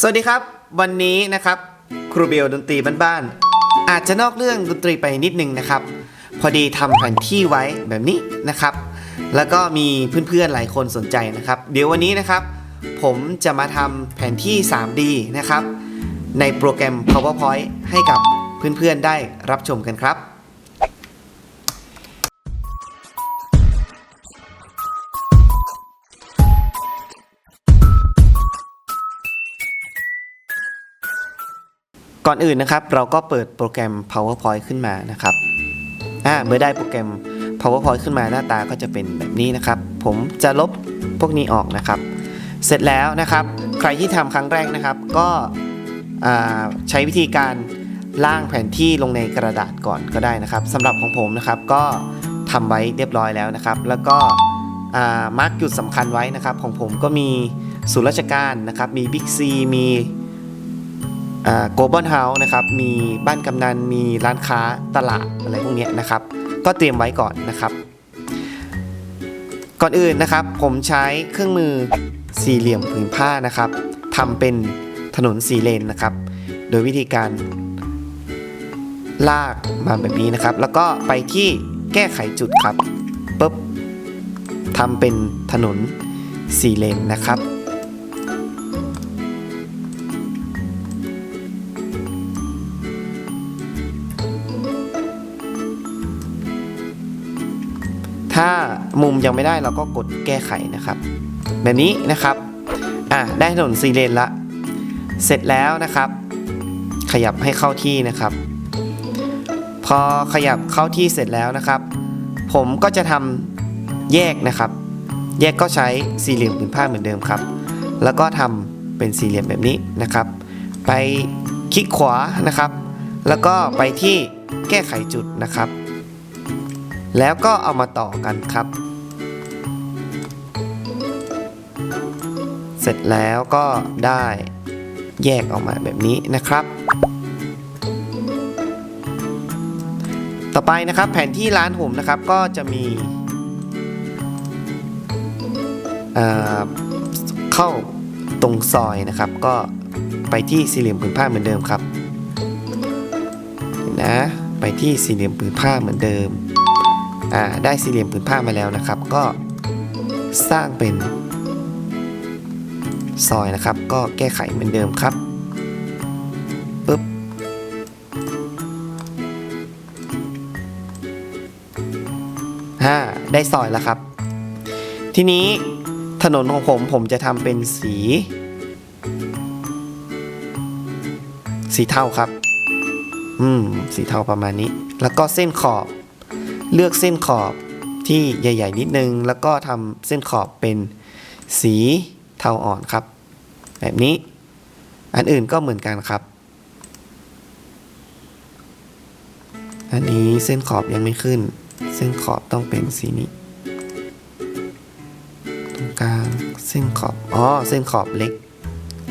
สวัสดีครับ วันนี้นะครับ ครูเบลดนตรีบ้านๆอาจจะนอกเรื่องดนตรีไปนิดนึงนะครับ พอดีทำแผนที่ไว้แบบนี้นะครับ แล้วก็มีเพื่อนๆหลายคนสนใจนะครับ เดี๋ยววันนี้นะครับ ผมจะมาทำแผนที่ 3D นะครับ ในโปรแกรม PowerPoint ให้กับเพื่อนๆได้รับชมกันครับ ก่อนอื่นนะครับ เราก็เปิดโปรแกรม PowerPoint ขึ้นมานะครับอ่าเมื่อได้โปรแกรม PowerPoint ขึ้นมาหน้าตาก็จะเป็นแบบนี้นะครับ ผมจะลบพวกนี้ออกนะครับ เสร็จแล้วนะครับ ใครที่ทำครั้งแรกนะครับ ก็ใช้วิธีการล่างแผนที่ลงในกระดาษก่อนก็ได้นะครับสำหรับของผมนะครับก็ทำไว้เรียบร้อยแล้วนะครับ แล้วก็มาร์กจุดสำคัญไว้นะครับ ของผมก็มีศูนย์ราชการนะครับ มีบิ๊กซีมี โกลบอลเฮาส์นะครับมีบ้านกำนันมีร้านค้าตลาดอะไรพวกนี้นะครับ ก็เตรียมไว้ก่อนนะครับ ก่อนอื่นนะครับผมใช้เครื่องมือสี่เหลี่ยมผืนผ้านะครับทำเป็นถนนสี่เลนนะครับ โดยวิธีการลากมาแบบนี้นะครับ แล้วก็ไปที่แก้ไขจุดครับปุ๊บทำเป็นถนนสี่เลนนะครับ มุมยังไม่ได้เราก็กดแก้ไขนะครับ แบบนี้นะครับอะได้ถนนสี่เลนละ เสร็จแล้วนะครับ ขยับให้เข้าที่นะครับ พอขยับเข้าที่เสร็จแล้วนะครับ ผมก็จะทำแยกนะครับ แยกก็ใช้สี่เหลี่ยมผืนผ้าเหมือนเดิมครับ แล้วก็ทำเป็นสี่เหลี่ยมแบบนี้นะครับ ไปคลิกขวานะครับ แล้วก็ไปที่แก้ไขจุดนะครับ แล้วก็เอามาต่อกันครับ เสร็จแล้วก็ได้แยกออกมาแบบนี้นะครับ ต่อไปนะครับแผนที่ร้านผมนะครับก็จะมีเเข้าตรงซอยนะครับ ก็ไปที่สี่เหลี่ยมผืนผ้าเหมือนเดิมครับนนะไปที่สี่เหลี่ยมผืนผ้าเหมือนเดิมอ่าได้สี่เหลี่ยมผืนผ้ามาแล้วนะครับ ก็สร้างเป็น ซอยนะครับ ก็แก้ไขเหมือนเดิมครับปึ๊บฮ่าได้ซอยแล้วครับ ทีนี้ถนนของผมผมจะทำเป็นสี สีเทาครับ อืม สีเทาประมาณนี้ แล้วก็เส้นขอบ เลือกเส้นขอบที่ใหญ่ ๆ นิดนึง แล้วก็ทำเส้นขอบเป็นสี เทาอ่อนครับ แบบนี้ อันอื่นก็เหมือนกันครับ อันนี้เส้นขอบยังไม่ขึ้น เส้นขอบต้องเป็นสีนี้ตรงกลางเส้นขอบอ๋อเส้นขอบเล็ก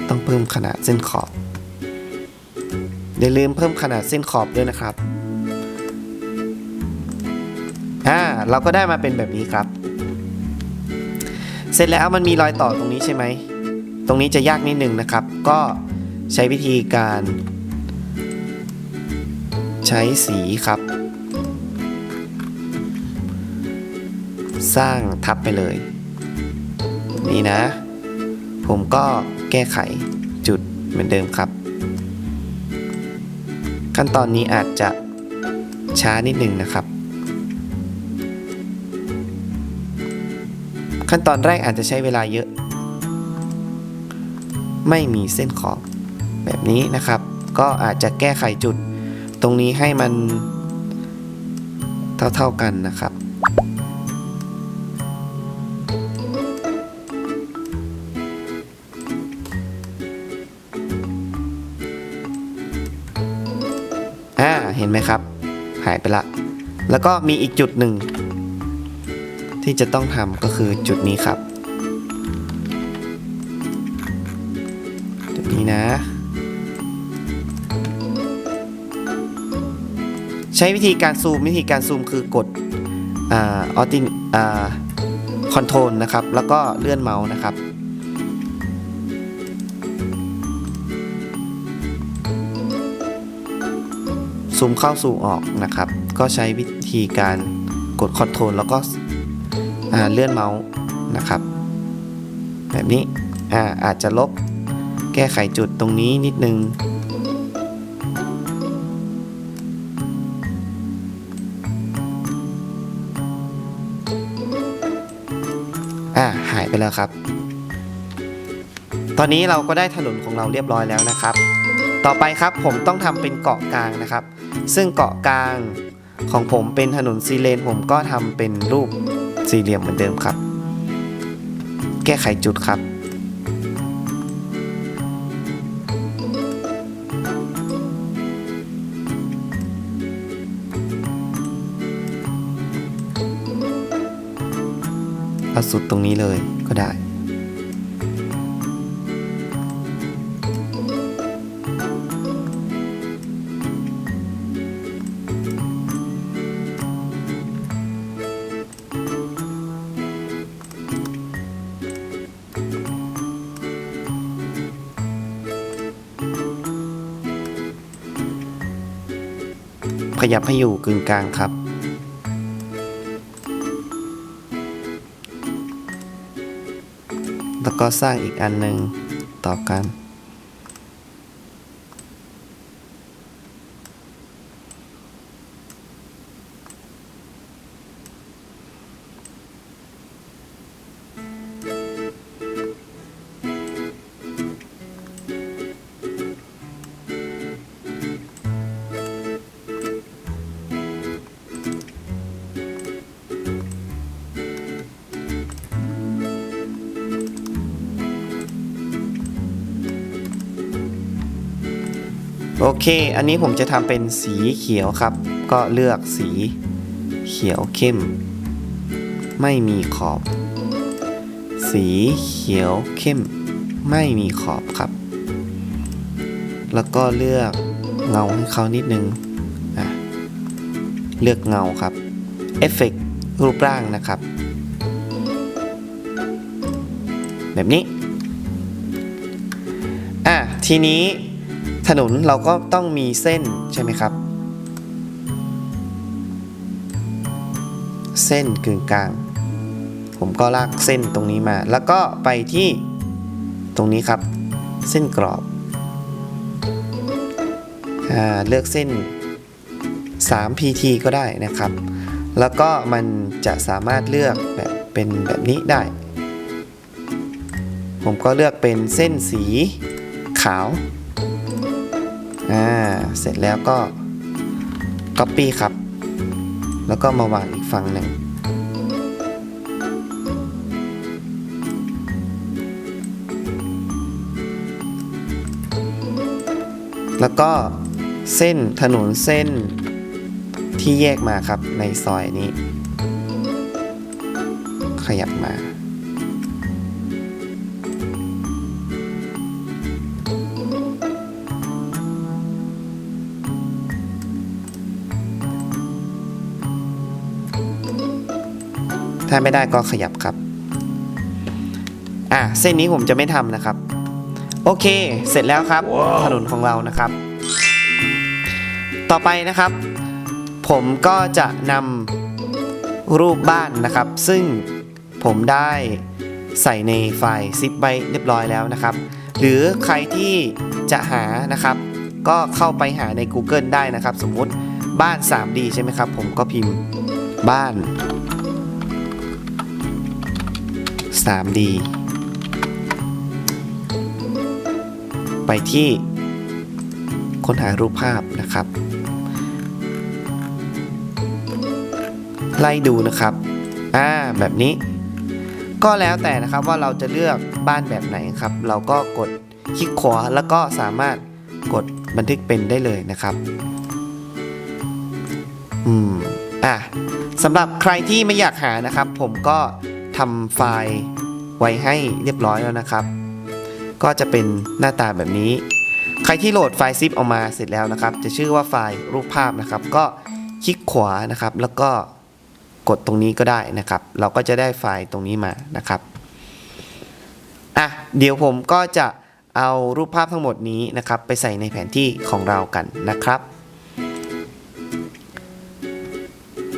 ต้องเพิ่มขนาดเส้นขอบอย่าลืมเพิ่มขนาดเส้นขอบด้วยนะครับ อ่า เราก็ได้มาเป็นแบบนี้ครับ เสร็จแล้วมันมีรอยต่อตรงนี้ใช่ไหม ตรงนี้จะยากนิดนึงนะครับ ก็ใช้วิธีการ ใช้สีครับ สร้างทับไปเลย นี่นะ ผมก็แก้ไขจุดเหมือนเดิมครับ ขั้นตอนนี้อาจจะช้านิดนึงนะครับ ขั้นตอนแรกอาจจะใช้เวลาเยอะ ไม่มีเส้นขอบแบบนี้นะครับ ก็อาจจะแก้ไขจุดตรงนี้ให้มันเท่าๆกันนะครับ อ่า เห็นไหมครับ หายไปละ แล้วก็มีอีกจุดหนึ่ง ที่จะต้องทำก็คือจุดนี้ครับ จุดนี้นะ ใช้วิธีการซูมวิธีการซูมคือกดออตินคอนโทรลนะครับ แล้วก็เลื่อนเมาส์นะครับซูมเข้าซูมออกนะครับ ก็ใช้วิธีการกดคอนโทรลแล้วก็ เลื่อนเมาส์นะครับ แบบนี้อาอาจจะลบแก้ไขจุดตรงนี้นิดนึง อ่าหายไปแล้วครับ ตอนนี้เราก็ได้ถนนของเราเรียบร้อยแล้วนะครับ ต่อไปครับผมต้องทำเป็นเกาะกลางนะครับ ซึ่งเกาะกลางของผมเป็นถนนซีเลนผมก็ทำเป็นรูป สี่เหลี่ยมเหมือนเดิมครับ แก้ไขจุดครับ เอาสุดตรงนี้เลยก็ได้ ขยับให้อยู่กึ่งกลางครับ แล้วก็สร้างอีกอันหนึ่งต่อกัน โอเค อันนี้ผมจะทำเป็นสีเขียวครับ ก็เลือกสีเขียวเข้ม ไม่มีขอบ สีเขียวเข้ม ไม่มีขอบครับ แล้วก็เลือกเงาให้เขานิดนึง เลือกเงาครับ เอฟเฟกรูปร่างนะครับ แบบนี้ อะ ทีนี้ ถนนเราก็ต้องมีเส้นใช่ไหมครับ เส้นกึ่งกลาง ผมก็ลากเส้นตรงนี้มา แล้วก็ไปที่ตรงนี้ครับ เส้นกรอบอเลือกเส้น 3 pt ก็ได้นะครับ แล้วก็มันจะสามารถเลือกแบบเป็นแบบนี้ได้ ผมก็เลือกเป็นเส้นสีขาว อ่าเสร็จแล้วก็ Copy ครับ แล้วก็มาวางอีกฝั่งหนึ่งแล้วก็เส้นถนนเส้นที่แยกมาครับในซอยนี้ ขยับมา ถ้าไม่ได้ก็ขยับครับ อะเส้นนี้ผมจะไม่ทำนะครับ โอเค เสร็จแล้วครับถนนของเรานะครับ ต่อไปนะครับ ผมก็จะนำรูปบ้านนะครับ ซึ่งผมได้ใส่ในไฟล์ซิปไว้เรียบร้อยแล้วนะครับ หรือใครที่จะหานะครับ ก็เข้าไปหาใน Google ได้นะครับ สมมุติบ้าน 3D ใช่ไหมครับ ผมก็พิมพ์บ้าน 3D ไปที่ค้นหารูปภาพนะครับ ไล่ดูนะครับ อ่า แบบนี้ ก็แล้วแต่นะครับว่าเราจะเลือกบ้านแบบไหนครับ เราก็กดคลิกขวาแล้วก็สามารถกดบันทึกเป็นได้เลยนะครับ อืม อะสำหรับใครที่ไม่อยากหานะครับ ผมก็ทำไฟล์ ไว้ให้เรียบร้อยแล้วนะครับ ก็จะเป็นหน้าตาแบบนี้ ใครที่โหลดไฟล์ซิปออกมาเสร็จแล้วนะครับ จะชื่อว่าไฟล์รูปภาพนะครับ ก็คลิกขวานะครับ แล้วก็กดตรงนี้ก็ได้นะครับ เราก็จะได้ไฟล์ตรงนี้มานะครับอะเดี๋ยวผมก็จะเอารูปภาพทั้งหมดนี้นะครับ ไปใส่ในแผนที่ของเรากันนะครับ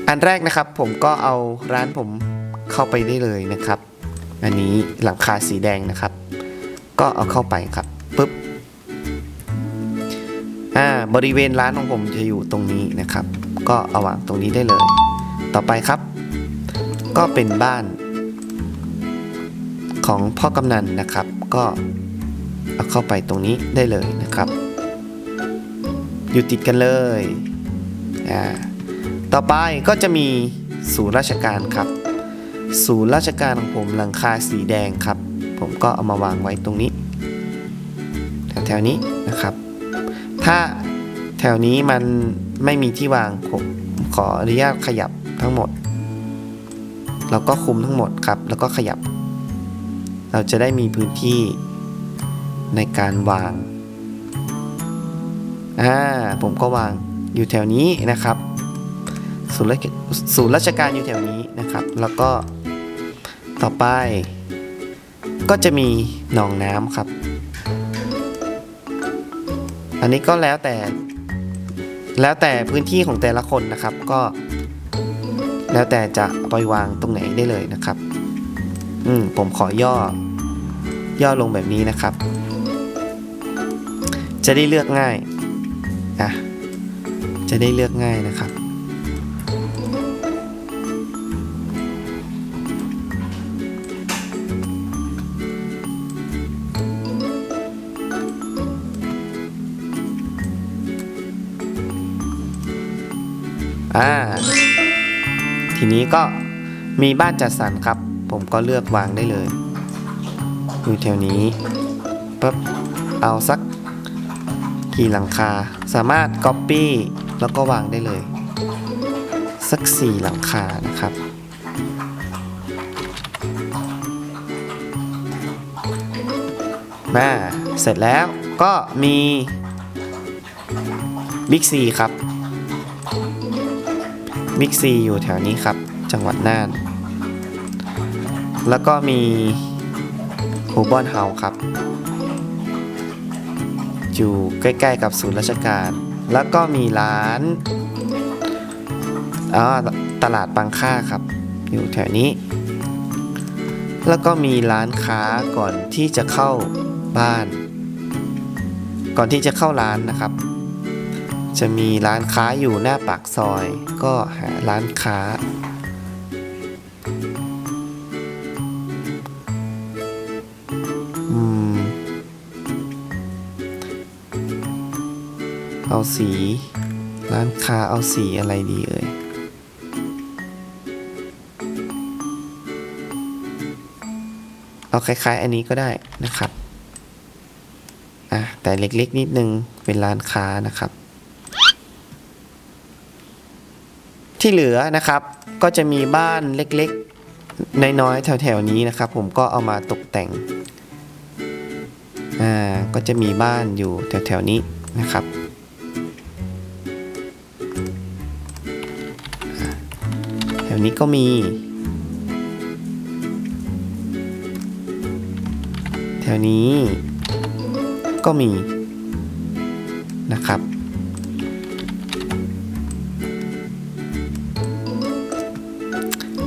อันแรกนะครับผมก็เอาร้านผมเข้าไปได้เลยนะครับ อันนี้หลังคาสีแดงนะครับ ก็เอาเข้าไปครับปุ๊บอ่าบริเวณร้านของผมจะอยู่ตรงนี้นะครับ ก็เอาวางตรงนี้ได้เลย ต่อไปครับ ก็เป็นบ้านของพ่อกำนันนะครับ ก็เอาเข้าไปตรงนี้ได้เลยนะครับ อยู่ติดกันเลยอ่าต่อไปก็จะมีศูนย์ราชการครับ ศูนย์ราชการของผมหลังคาสีแดงครับ ผมก็เอามาวางไว้ตรงนี้ แถวๆนี้นะครับ ถ้าแถวนี้มันไม่มีที่วางผมขออนุญาตขยับทั้งหมด เราก็คุมทั้งหมดครับ แล้วก็ขยับ เราจะได้มีพื้นที่ในการวางอ่าผมก็วางอยู่แถวนี้นะครับศูนย์ราชศูนย์ราชการอยู่แถวนี้นะครับ แล้วก็ ต่อไป ก็จะมีหนองน้ำครับ อันนี้ก็แล้วแต่ แล้วแต่พื้นที่ของแต่ละคนนะครับก็ แล้วแต่จะเอาไปวางตรงไหนได้เลยนะครับ อืมผมขอย่อ ย่อลงแบบนี้นะครับ จะได้เลือกง่ายอะจะได้เลือกง่ายนะครับ อ่า ทีนี้ก็มีบ้านจัดสรรครับ ผมก็เลือกวางได้เลย อยู่แถวนี้ปั๊บเอาสักกี่หลังคา สามารถ Copy แล้วก็วางได้เลย สักสี่หลังคานะครับมาเสร็จแล้วก็มีบิ๊กซีครับ บิ๊กซีอยู่แถวนี้ครับ จังหวัดน่าน แล้วก็มีโฮบอนเฮาครับ อยู่ใกล้ๆกับศูนย์ราชการ แล้วก็มีร้านอ่าตลาดบางค่าครับ อยู่แถวนี้ แล้วก็มีร้านค้าก่อนที่จะเข้าบ้าน ก่อนที่จะเข้าร้านนะครับ จะมีร้านค้าอยู่หน้าปากซอย ก็หาร้านค้า อืม เอาสี ร้านค้าเอาสีอะไรดีเอ่ยเอาคล้ายๆ อันนี้ก็ได้นะครับ อะแต่เล็กๆ นิดนึงเป็นร้านค้านะครับ ที่เหลือนะครับก็จะมีบ้านเล็กๆ น้อยๆ แถวๆนี้นะครับ ผมก็เอามาตกแต่งอ่าก็จะมีบ้านอยู่แถวๆนี้นะครับแถวนี้ก็มี แถวนี้ก็มีนะครับ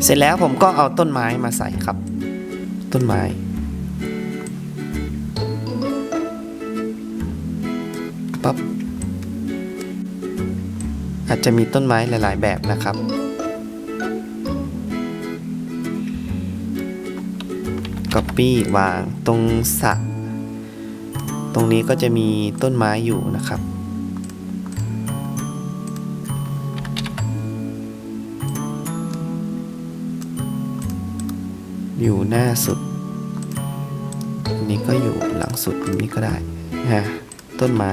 เสร็จแล้วผมก็เอาต้นไม้มาใส่ครับ ต้นไม้ ปั๊บ อาจจะมีต้นไม้หลาย ๆ แบบนะครับก๊อปปี้วางตรงสระตรงนี้ก็จะมีต้นไม้อยู่นะครับ อยู่หน้าสุด อันนี้ก็อยู่หลังสุดอันนี้ก็ได้ฮะต้นไม้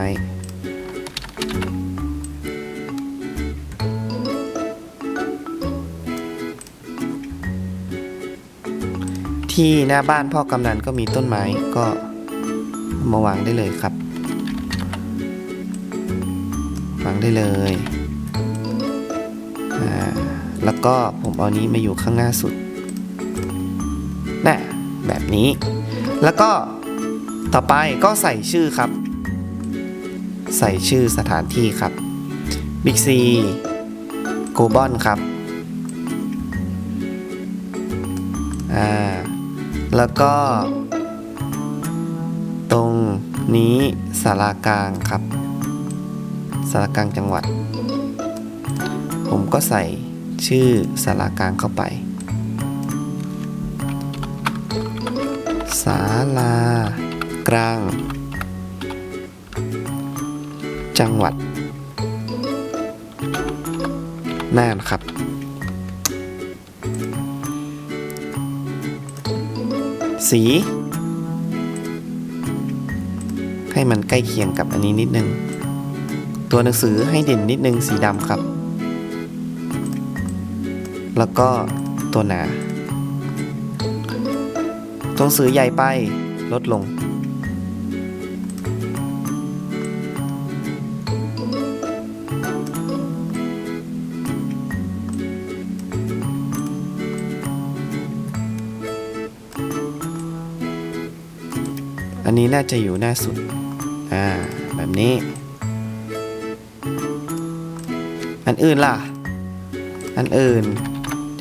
ที่หน้าบ้านพ่อกำนันก็มีต้นไม้ก็มาวางได้เลยครับ วางได้เลยอ่าแล้วก็ผมเอานี้มาอยู่ข้างหน้าสุด นี้ แล้วก็ต่อไปก็ใส่ชื่อครับ ใส่ชื่อสถานที่ครับบิ๊กซีกูบอนครับแล้วก็ ตรงนี้สารากลางครับสารากลางจังหวัด ผมก็ใส่ชื่อสารากลางเข้าไปาลา กลาง จังหวัด น่านครับ สี ให้มันใกล้เคียงกับอันนี้นิดนึง ตัวหนังสือให้เด่นนิดนึงสีดำครับ แล้วก็ตัวหนา ตัวหนังสือใหญ่ไปลดลง อันนี้น่าจะอยู่หน้าสุด อ่า แบบนี้ อันอื่นล่ะ อันอื่น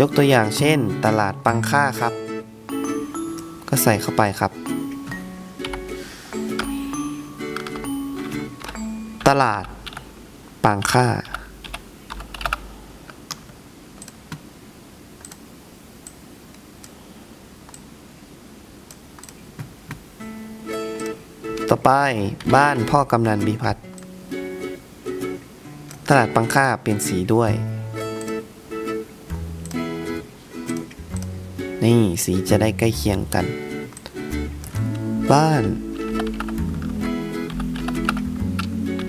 ยกตัวอย่างเช่น ตลาดปังค่าครับ ก็ใส่เข้าไปครับ ตลาดปังค่า ต่อไปบ้านพ่อกำนันบีพัฒน์ตลาดปังค่าเป็นสีด้วย นี่สีจะได้ใกล้เคียงกัน บ้าน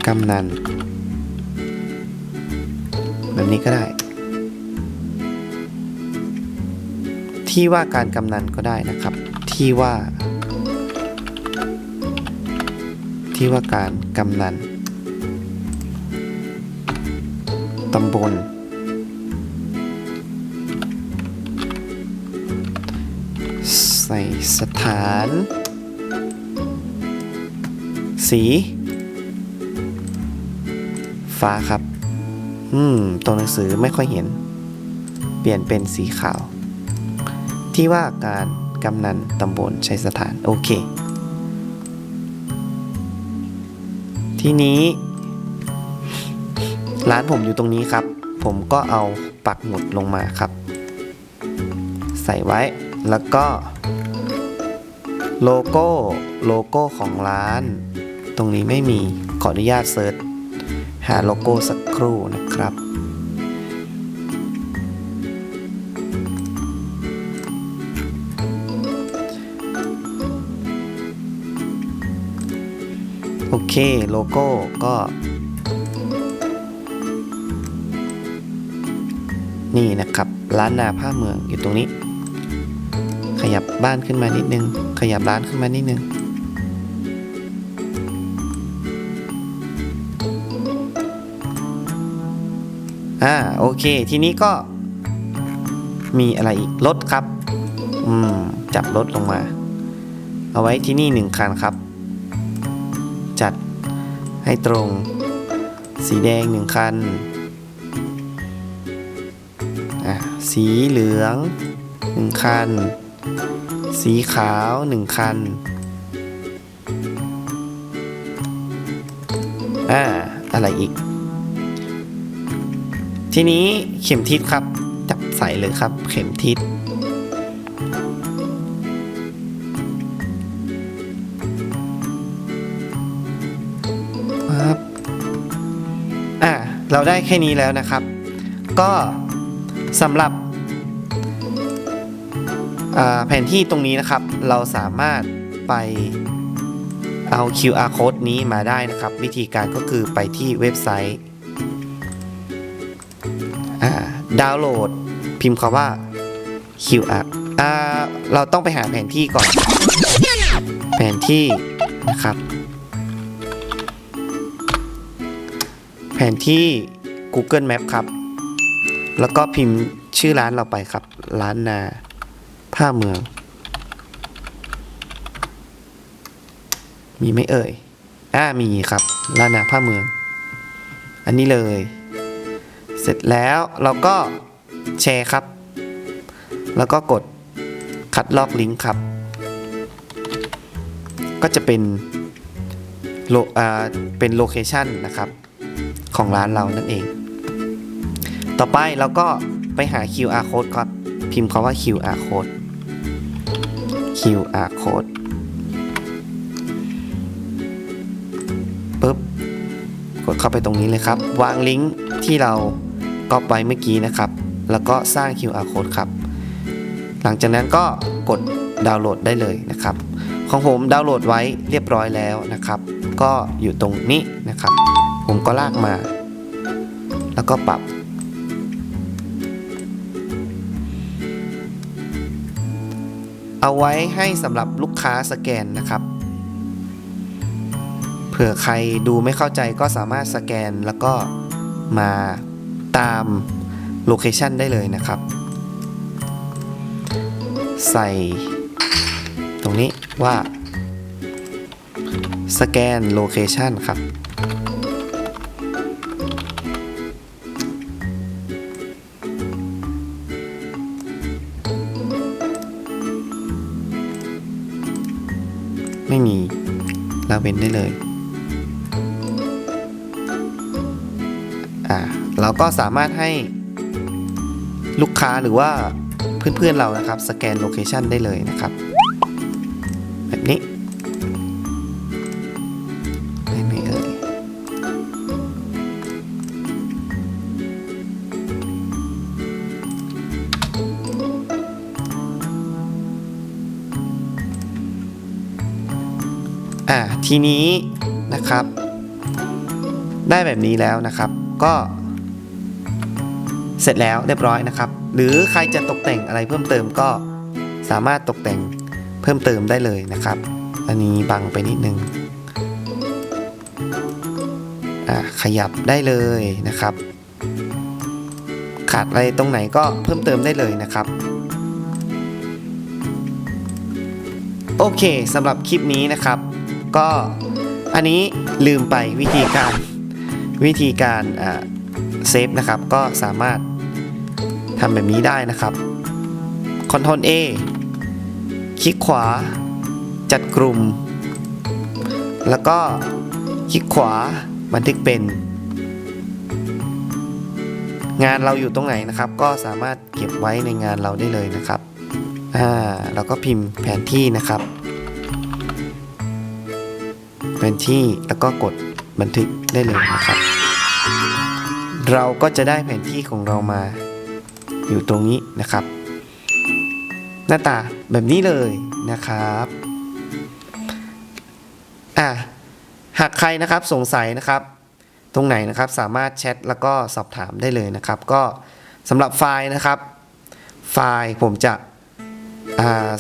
กำนัน แบบนี้ก็ได้ ที่ว่าการกำนันก็ได้นะครับ ที่ว่า ที่ว่าการกำนันตำบล ใส่สถาน สี ฟ้าครับ อืม ตัวหนังสือไม่ค่อยเห็น เปลี่ยนเป็นสีขาว ที่ว่าการกำนันตำบลชัยสถาน โอเค ทีนี้ ร้านผมอยู่ตรงนี้ครับ ผมก็เอาปักหมุดลงมาครับ ใส่ไว้แล้วก็ โลโก้โลโก้ของร้าน ตรงนี้ไม่มีขออนุญาตเซิร์ชหาโลโก้สักครู่นะครับ โอเคโลโก้ก็นี่นะครับ ร้านนาผ้าเมืองอยู่ตรงนี้ บ้านขึ้นมานิดนึง ขยับร้านขึ้นมานิดนึง อ่าโอเค ทีนี้ก็ มีอะไรอีกรถครับ อืม จับรถลงมา เอาไว้ที่นี่หนึ่งคันครับ จัดให้ตรง สีแดงหนึ่งคันอะสีเหลืองหนึ่งคัน สีขาวหนึ่งคัน อ่า อะไรอีก ทีนี้เข็มทิศครับ จับใส่เลยครับ เข็มทิศครับอะเราได้แค่นี้แล้วนะครับ ก็สำหรับ แผนที่ตรงนี้นะครับ เราสามารถไปเอา QR code นี้มาได้นะครับ วิธีการก็คือไปที่เว็บไซต์ดาวน์โหลด พิมพ์คำว่า QR เราต้องไปหาแผนที่ก่อน แผนที่นะครับ แผนที่ Google Map ครับ แล้วก็พิมพ์ชื่อร้านเราไปครับ ร้านนา ผ้าเมือง มีไหมเอ่ย อ่ามีครับร้านาผ้าเมือง อันนี้เลย เสร็จแล้วเราก็แชร์ครับ แล้วก็กดคัดลอกลิงก์ครับ ก็จะเป็นโลอ่าเป็นโลเคชันนะครับ ของร้านเรานั่นเอง ต่อไปเราก็ไปหา QR code ครับ พิมพ์คำว่า QR code QR code ปุ๊บกดเข้าไปตรงนี้เลยครับ วางลิงก์ที่เราก๊อปไว้เมื่อกี้นะครับ แล้วก็สร้าง QR code ครับ หลังจากนั้นก็กดดาวน์โหลดได้เลยนะครับ ของผมดาวน์โหลดไว้เรียบร้อยแล้วนะครับ ก็อยู่ตรงนี้นะครับ ผมก็ลากมา แล้วก็ปรับ เอาไว้ให้สำหรับลูกค้าสแกนนะครับ เผื่อใครดูไม่เข้าใจก็สามารถสแกนแล้วก็มาตามโลเคชันได้เลยนะครับ ใส่ ตรงนี้ว่า สแกนโลเคชันครับ เว้นได้เลย อ่าเราก็สามารถให้ลูกค้าหรือว่าเพื่อนๆเรานะครับ สแกนโลเคชันได้เลยนะครับแบบ ทีนี้นะครับ ได้แบบนี้แล้วนะครับก็เสร็จแล้วเรียบร้อยนะครับ หรือใครจะตกแต่งอะไรเพิ่มเติมก็สามารถตกแต่งเพิ่มเติมได้เลยนะครับ อันนี้บังไปนิดนึงอ่าขยับได้เลยนะครับ ขาดอะไรตรงไหนก็เพิ่มเติมได้เลยนะครับ โอเคสำหรับคลิปนี้นะครับ ก็อันนี้ลืมไปวิธีการวิธีการเซฟนะครับ ก็สามารถทำแบบนี้ได้นะครับ Ctrl A คลิกขวา จัดกลุ่ม แล้วก็คลิกขวาบันทึกเป็น งานเราอยู่ตรงไหนนะครับ ก็สามารถเก็บไว้ในงานเราได้เลยนะครับอ่าเราก็พิมพ์แผนที่นะครับ แผนที่แล้วก็กดบันทึกได้เลยนะครับ เราก็จะได้แผนที่ของเรามาอยู่ตรงนี้นะครับ หน้าตาแบบนี้เลยนะครับอะหากใครนะครับสงสัยนะครับ ตรงไหนนะครับสามารถแชทแล้วก็สอบถามได้เลยนะครับ ก็สำหรับไฟล์นะครับ ไฟล์ผมจะ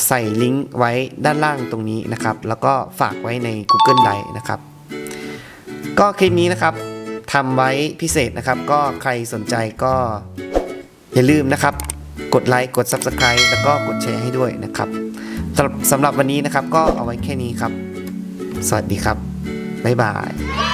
ใส่ลิงก์ไว้ด้านล่างตรงนี้นะครับ แล้วก็ฝากไว้ใน Google Drive นะครับ ก็คลิปนี้นะครับทำไว้พิเศษนะครับ ก็ใครสนใจก็อย่าลืมนะครับ กดไลค์กด Subscribe แล้วก็กดแชร์ให้ด้วยนะครับสำหรับสำหรับวันนี้นะครับก็เอาไว้แค่นี้ครับ สวัสดีครับ บ๊ายบาย